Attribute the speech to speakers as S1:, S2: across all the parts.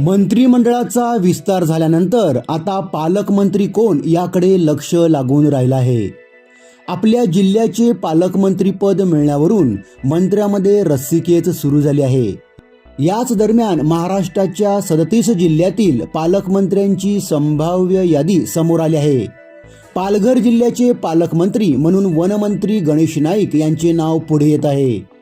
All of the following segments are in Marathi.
S1: मंत्रिमंडळाचा विस्तार झाल्यानंतर आता पालकमंत्री कोण याकडे लक्ष लागून राहिलं आहे. आपल्या जिल्ह्याचे पालकमंत्रीपद मिळण्यावरून मंत्र्यामध्ये रस्सिकेच सुरू झाली आहे. याच दरम्यान महाराष्ट्राच्या सदतीस जिल्ह्यातील पालकमंत्र्यांची संभाव्य यादी समोर आली आहे. पालघर जिल्ह्याचे पालकमंत्री म्हणून वनमंत्री गणेश नाईक यांचे नाव पुढे येत आहे.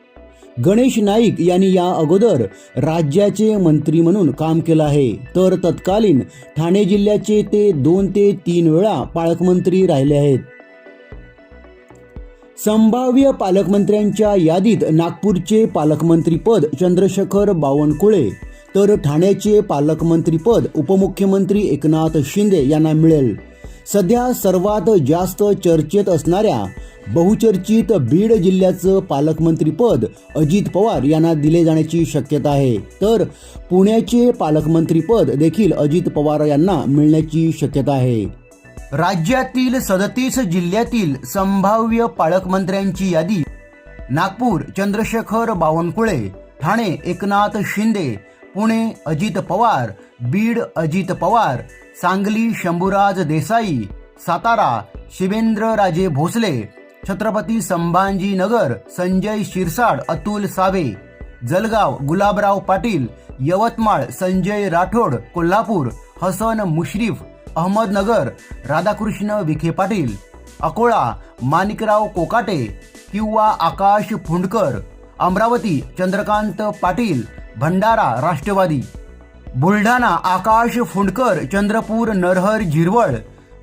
S1: गणेश नाईक यांनी या अगोदर राज्याचे मंत्री म्हणून काम केलं आहे. तर तत्कालीन ठाणे जिल्ह्याचे ते दोन ते तीन वेळा पालकमंत्री राहिले आहेत. संभाव्य पालकमंत्र्यांच्या यादीत नागपूरचे पालकमंत्रीपद चंद्रशेखर बावनकुळे तर ठाण्याचे पालकमंत्रीपद उपमुख्यमंत्री एकनाथ शिंदे यांना मिळेल. सध्या सर्वात जास्त चर्चेत असणाऱ्या बहुचर्चित बीड जिल्ह्याचं पालकमंत्रीपद अजित पवार यांना दिले जाण्याची शक्यता आहे. तर पुण्याचे पालकमंत्रीपद देखील अजित पवार यांना मिळण्याची शक्यता आहे. राज्यातील सदतीस जिल्ह्यातील संभाव्य पालकमंत्र्यांची यादी नागपूर चंद्रशेखर बावनकुळे ठाणे एकनाथ शिंदे पुणे अजित पवार बीड अजित पवार सांगली शंभूराज देसाई सातारा शिवेंद्रराजे भोसले छत्रपती संभाजीनगर संजय शिरसाड अतुल सावे जलगाव गुलाबराव पाटील यवतमाळ संजय राठोड कोल्हापूर हसन मुश्रीफ अहमदनगर राधाकृष्ण विखे पाटील अकोळा माणिकराव कोकाटे किंवा आकाश फुंडकर अमरावती चंद्रकांत पाटील भंडारा राष्ट्रवादी. बुलढाणा आकाश फुंडकर चंद्रपूर नरहर झिरवळ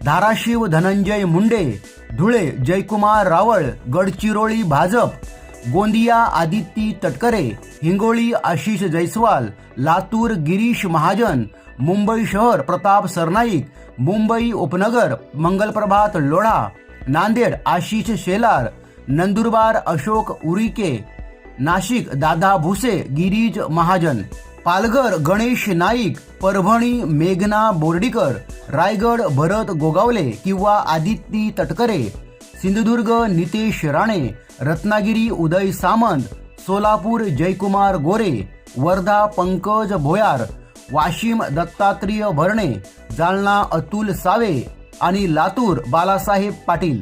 S1: धाराशिव धनंजय मुंडे धुळे जयकुमार रावळ गडचिरोली भाजप गोंदिया आदित्य तटकरे हिंगोली आशिष जैस्वाल लातूर गिरीश महाजन मुंबई शहर प्रताप सरनाईक मुंबई उपनगर मंगलप्रभात लोढा नांदेड आशिष शेलार नंदुरबार अशोक उरिके नाशिक दादा भुसे गिरीज महाजन। पालघर गणेश नाईक परभणी मेघना बोर्डीकर रायगड भरत गोगावले किंवा आदित्य तटकरे सिंधुदुर्ग नितेश राणे रत्नागिरी उदय सामंत सोलापूर जयकुमार गोरे वर्धा पंकज भोयार वाशिम दत्तात्रेय भरणे जालना अतुल सावे आणि लातूर बालासाहेब पाटील.